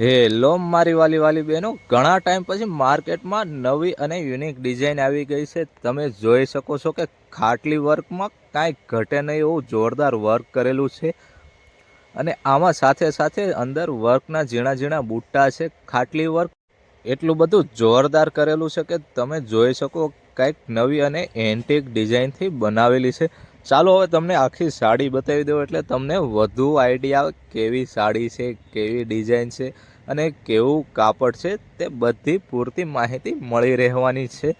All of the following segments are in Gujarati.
હેલો મારી વાલી વાલી બહેનો, ઘણા ટાઈમ પછી માર્કેટમાં નવી અને યુનિક ડિઝાઇન આવી ગઈ છે. તમે જોઈ શકો છો કે ખાટલી વર્કમાં કાંઈ ઘટે નહીં એવું જોરદાર વર્ક કરેલું છે. અને આમાં સાથે સાથે અંદર વર્કના ઝીણા ઝીણા બુટ્ટા છે. ખાટલી વર્ક એટલું બધું જોરદાર કરેલું છે કે તમે જોઈ શકો કંઈક નવી અને એન્ટિક ડિઝાઇનથી બનાવેલી છે. ચાલો હવે તમને આખી સાડી બતાવી દઉં એટલે તમને વધુ આઈડિયા કેવી સાડી છે, કેવી ડિઝાઇન છે અને કેવું કાપડ છે તે બધી પૂરતી માહિતી મળી રહેવાની છે.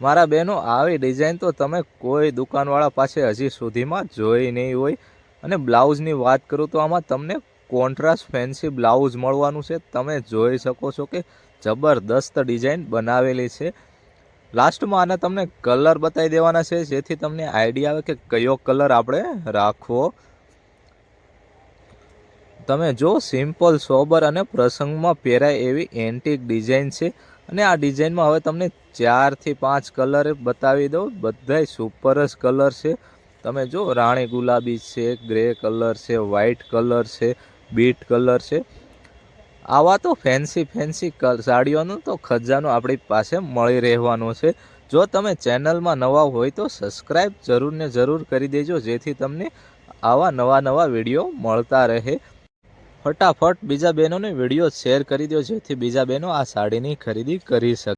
મારા બહેનો, આવી ડિઝાઇન તો તમે કોઈ દુકાનવાળા પાસે હજી સુધીમાં જોઈ નહીં હોય. અને બ્લાઉઝની વાત કરું તો આમાં તમને કોન્ટ્રાસ્ટ ફેન્સી બ્લાઉઝ મળવાનું છે. તમે જોઈ શકો છો કે જબરદસ્ત ડિઝાઇન બનાવેલી છે. લાસ્ટમાં આને તમને કલર બતાવી દેવાના છે, જેથી તમને આઈડિયા આવે કે કયો કલર આપણે રાખવો. તમે જો સિમ્પલ સોબર અને પ્રસંગમાં પહેરાય એવી એન્ટિક ડિઝાઇન છે, અને આ ડિઝાઇનમાં હવે તમને ચારથી પાંચ કલર બતાવી દઉં. બધાય સુપર જ કલર છે. તમે જો રાણી ગુલાબી છે ગ્રે કલર છે વ્હાઇટ કલર છે બીટ કલર છે. આવા તો ફેન્સી ફેન્સી સાડીઓનું તો ખજાનો આપણી પાસે મળી રહેવાનો છે. જો તમે ચેનલમાં નવા હોય તો સબસ્ક્રાઈબ જરૂર ને જરૂર કરી દેજો, જેથી તમને આવા નવા નવા વીડિયો મળતા રહે. ફટાફટ બીજા બહેનોને વીડિયો શેર કરી દો, જેથી બીજા બહેનો આ સાડીની ખરીદી કરી શકે.